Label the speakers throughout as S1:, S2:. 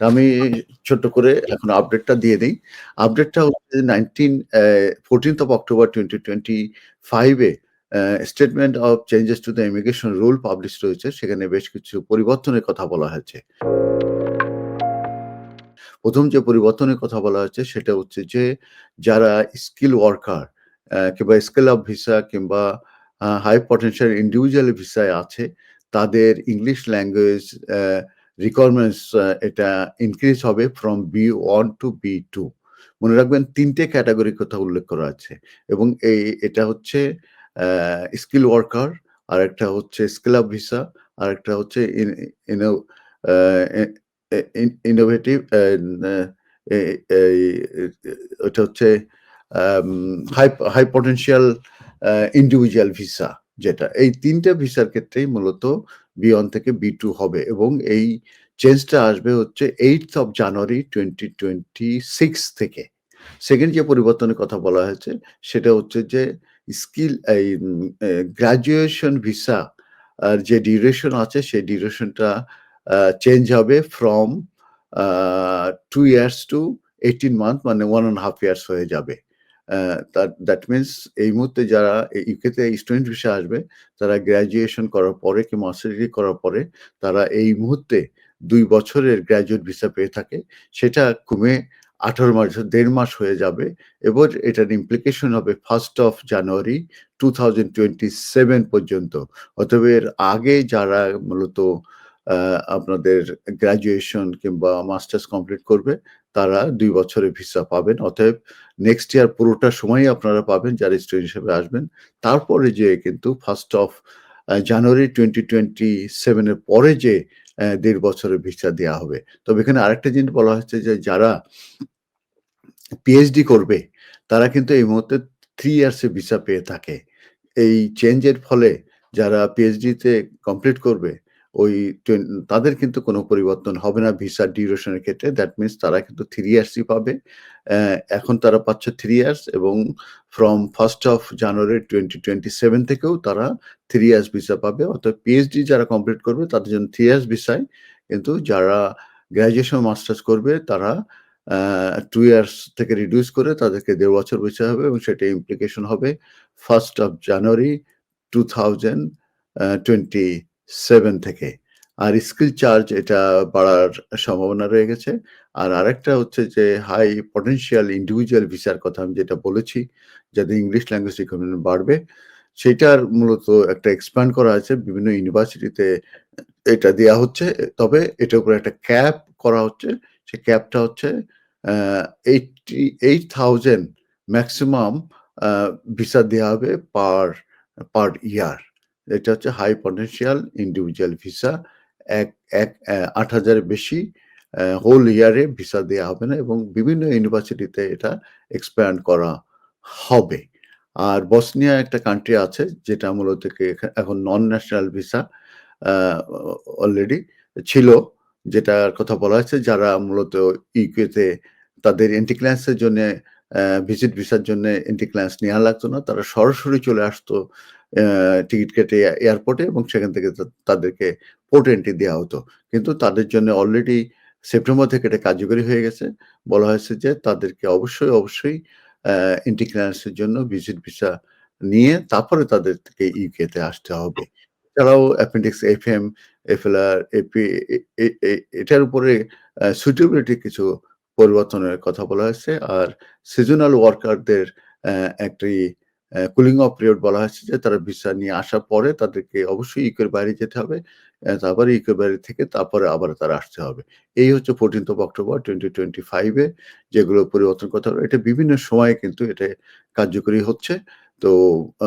S1: আমি ছোট্ট করে এখন আপডেটটা দিয়ে দেই। আপডেটটা হচ্ছে 19 অ্যা 14th of October 2025 এ অ্যা statement of changes to the immigration rule published রয়েছে সেখানে বেশ কিছু পরিবর্তনের কথা বলা হয়েছে। প্রথম যে পরিবর্তনের কথা বলা হয়েছে সেটা হচ্ছে যে, যারা স্কিল ওয়ার্কার কিংবা স্কেল আপ ভিসা কিংবা হাই পটেনশিয়াল ইন্ডিভিজুয়াল ভিসায় আছে, তাদের ইংলিশ ল্যাঙ্গুয়েজ রিকোয়ারমেন্টস এটা ইনক্রিজ হবে from B one to B two মনে রাখবেন তিনটে ক্যাটাগরির কথা উল্লেখ করা আছে এবং এই এটা হচ্ছে স্কিল ওয়ার্কার, আর একটা হচ্ছে স্কেল আপ ভিসা, আর একটা হচ্ছে ইনোভেটিভ অ্যান এ এই ওইটা হচ্ছে high high potential uh individual visa যেটা। এই ৩ টে ভিসার ক্ষেত্রেই মূলত B1 থেকে বি টু হবে এবং এই চেঞ্জটা আসবে হচ্ছে 8th অফ জানুয়ারি 2026 থেকে। সেকেন্ড যে পরিবর্তনের কথা বলা হয়েছে, সেটা হচ্ছে যে স্কিল এই গ্র্যাজুয়েশন ভিসা আর যে ডিউরেশন আছে, সেই ডিউরেশনটা চেঞ্জ হবে from to 2 years to 18 month মানে 1 1/2 ইয়ার্স হয়ে যাবে। দ্যাট মিনস এই মুহূর্তে যারা ইউকেতে স্টুডেন্ট ভিসা আসবে, তারা গ্র্যাজুয়েশন করার পরে কি মাস্টার ডিগ্রি করার পরে তারা এই মুহূর্তে দুই বছরের গ্র্যাজুয়েট ভিসা পেয়ে থাকে। সেটা কমে ১৮ মাস, দেড় মাস হয়ে যাবে এবং এটার ইমপ্লিকেশন হবে ফার্স্ট অফ জানুয়ারি 2027 পর্যন্ত। অতএব এর আগে যারা মূলত আপনাদের গ্র্যাজুয়েশন কিংবা মাস্টার্স কমপ্লিট করবে তারা দুই বছরের ভিসা পাবেন। অতএব নেক্সট ইয়ার পুরোটা সময়ই আপনারা পাবেন যারা স্টুডেন্ট হিসেবে আসবেন। তারপরে যেয়ে কিন্তু first of January twenty twenty সেভেনের পরে যে দেড় বছরের ভিসা দেওয়া হবে। তবে এখানে আরেকটা জিনিস বলা হচ্ছে যে, যারা পিএইচডি করবে, তারা কিন্তু এই মুহূর্তে 3 ইয়ার্স ভিসা পেয়ে থাকে। এই চেঞ্জের ফলে যারা পিএইচডিতে কমপ্লিট করবে ওই তাদের কিন্তু কোনো পরিবর্তন হবে না ভিসা ডিউরেশনের ক্ষেত্রে। দ্যাট মিনস তারা কিন্তু 3 ইয়ার্সই পাবে। এখন তারা পাচ্ছে থ্রি ইয়ার্স এবং ফ্রম ফার্স্ট অফ জানুয়ারি 2027 থেকেও তারা থ্রি ইয়ার্স ভিসা পাবে। অর্থাৎ পিএইচডি যারা কমপ্লিট করবে, তাদের জন্য থ্রি ইয়ার্স ভিসায় কিন্তু যারা গ্র্যাজুয়েশন মাস্টার্স করবে, তারা টু ইয়ার্স থেকে রিডিউস করে তাদেরকে দেড় বছর ভিসা হবে এবং সেটা ইমপ্লিকেশন হবে ফার্স্ট অফ জানুয়ারি 2027 থেকে। আর স্কিল চার্জ এটা বাড়ার সম্ভাবনা রয়ে গেছে। আর আরেকটা হচ্ছে যে হাই পটেনশিয়াল ইন্ডিভিজুয়াল ভিসার কথা আমি যেটা বলেছি, যাতে ইংলিশ ল্যাঙ্গুয়েজ রিকোয়ারমেন্ট বাড়বে, সেটার মূলত একটা এক্সপ্যান্ড করা আছে বিভিন্ন ইউনিভার্সিটিতে এটা দেয়া হচ্ছে। তবে এটার উপরে একটা ক্যাপ করা হচ্ছে। সে ক্যাপটা হচ্ছে eighty eight thousand maximum visa দেয়া হবে পার পার ইয়ার। এটা হচ্ছে হাই পটেনশিয়াল ইন্ডিভিজুয়াল ভিসা। এক এক আট হাজারের বেশি হোল ইয়ারে ভিসা দেওয়া হবে না এবং বিভিন্ন ইউনিভার্সিটিতে এটা এক্সপ্যান্ড করা হবে। আর বসনিয়া একটা কান্ট্রি আছে, যেটা মূলত এখন নন ন্যাশনাল ভিসা অলরেডি ছিল। যেটার কথা বলা হয়েছে, যারা মূলত ইউকেতে তাদের এর জন্যে ভিজিট ভিসার জন্যে এন্ট্রি ক্লিয়ারেন্স নেয়া লাগতো না। তারা সরাসরি চলে আসতো টিকিট কেটে এয়ারপোর্টে এবং সেখান থেকে তাদেরকে পোর্ট এন্ট্রি দেওয়া হতো। কিন্তু তাদের জন্য অলরেডি সেপ্টেম্বর থেকে এটা কার্যকরী হয়ে গেছে। বলা হয়েছে যে তাদেরকে অবশ্যই, অবশ্যই এন্ট্রি ক্লিয়ারেন্স এর জন্য ভিজিট ভিসা নিয়ে তারপরে তাদেরকে ইউকেতে আসতে হবে। এছাড়াও অ্যাপেন্ডিক্স এফএম, এফএলআর, এপি এ এ এ এটার উপরে সুইটেবিলিটি কিছু পরিবর্তনের কথা বলা হয়েছে। আর সিজনাল ওয়ার্কারদের একটি কুলিং অফ পিরিয়ড বলা হয়েছে যে তারা ভিসা নিয়ে আসার পরে তাদেরকে অবশ্যই ইকোর বাইরে যেতে হবে। তারপরে ইকোর বাইরে থেকে তারপরে আবার তারা আসতে হবে। এই হচ্ছে 14th of October twenty twenty ফাইভে যেগুলো পরিবর্তন করতে হবে এটা বিভিন্ন সময়ে কিন্তু এটা কার্যকরী হচ্ছে। তো আ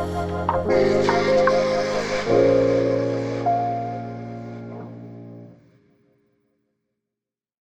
S2: Thank you.